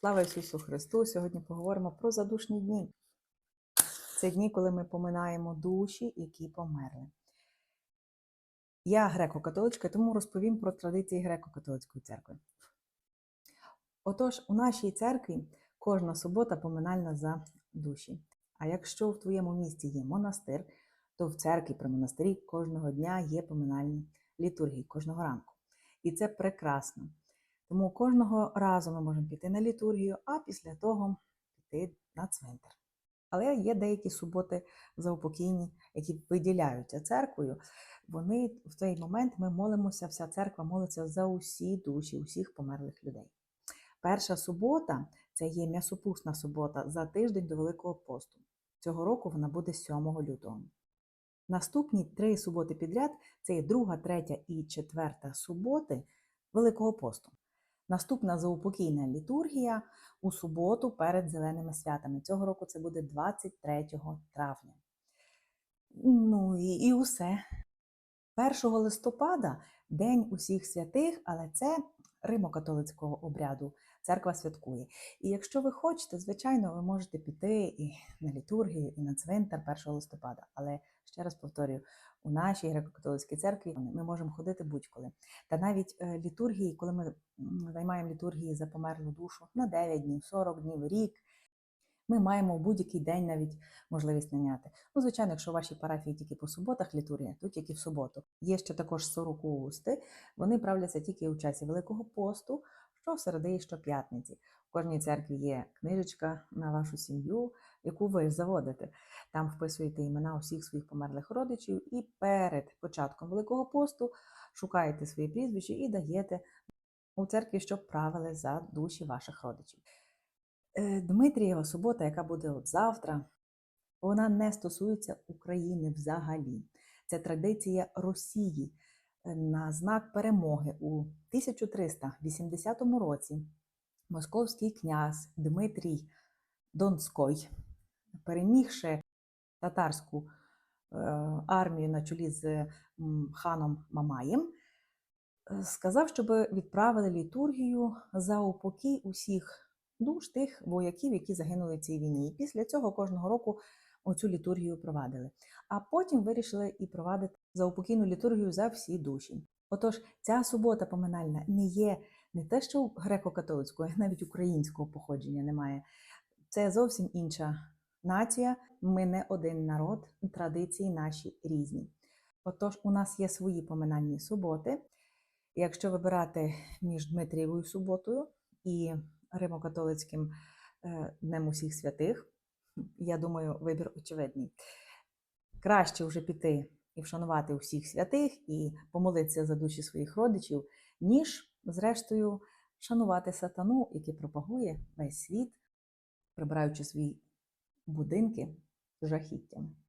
Слава Ісусу Христу! Сьогодні поговоримо про задушні дні. Це дні, коли ми поминаємо душі, які померли. Я греко-католичка, тому розповім про традиції греко-католицької церкви. Отож, у нашій церкві кожна субота поминальна за душі. А якщо в твоєму місті є монастир, то в церкві при монастирі кожного дня є поминальні літургії кожного ранку. І це прекрасно. Тому кожного разу ми можемо піти на літургію, а після того піти на цвинтар. Але є деякі суботи заупокійні, які виділяються церквою. Вони в той момент ми молимося, вся церква молиться за усі душі, усіх померлих людей. Перша субота це є м'ясопусна субота за тиждень до Великого посту. Цього року вона буде 7 лютого. Наступні три суботи підряд це є друга, третя і четверта суботи Великого посту. Наступна заупокійна літургія у суботу перед зеленими святами. Цього року це буде 23 травня. Ну і, і усе. 1 листопада День усіх святих, але це римо-католицького обряду. Церква святкує. І якщо ви хочете, звичайно, ви можете піти і на літургію, і на цвинтар 1 листопада. Але ще раз повторюю, у нашій греко-католицькій церкві ми можемо ходити будь-коли. Та навіть е, літургії, коли ми займаємо літургії за померлу душу на 9 днів, 40 днів, рік, ми маємо в будь-який день навіть можливість наняти. Ну, звичайно, якщо в вашій парафії тільки по суботах літургія, то тільки в суботу. Є ще також сорокоусти, вони правляться тільки у часі Великого посту, що в середи і щоп'ятниці. У кожній церкві є книжечка на вашу сім'ю, яку ви заводите. Там вписуєте імена усіх своїх померлих родичів, і перед початком Великого посту шукаєте свої прізвища і даєте у церкві, щоб правили за душі ваших родичів. Е, Дмитрієва субота, яка буде от завтра, вона не стосується України взагалі. Це традиція Росії на знак перемоги у 1380 році. Московський князь Дмитрій Донський, перемігши татарську е, армію на чолі з ханом Мамаєм, е, сказав, щоб відправили літургію за упокій усіх душ тих вояків, які загинули в цій війні. І після цього кожного року оцю літургію провадили. А потім вирішили і провадити заупокійну літургію за всі душі. Отож, ця субота поминальна не є не те, що греко-католицького, навіть українського походження немає. Це зовсім інша нація. Ми не один народ, традиції наші різні. Отож, у нас є свої поминальні суботи. Якщо вибирати між Дмитрієвою суботою і Римо-католицьким е, Днем усіх святих, я думаю, вибір очевидний. Краще вже піти і вшанувати усіх святих, і помолитися за душі своїх родичів, ніж, зрештою, шанувати сатану, який пропагує весь світ, прибираючи свої будинки жахіттями.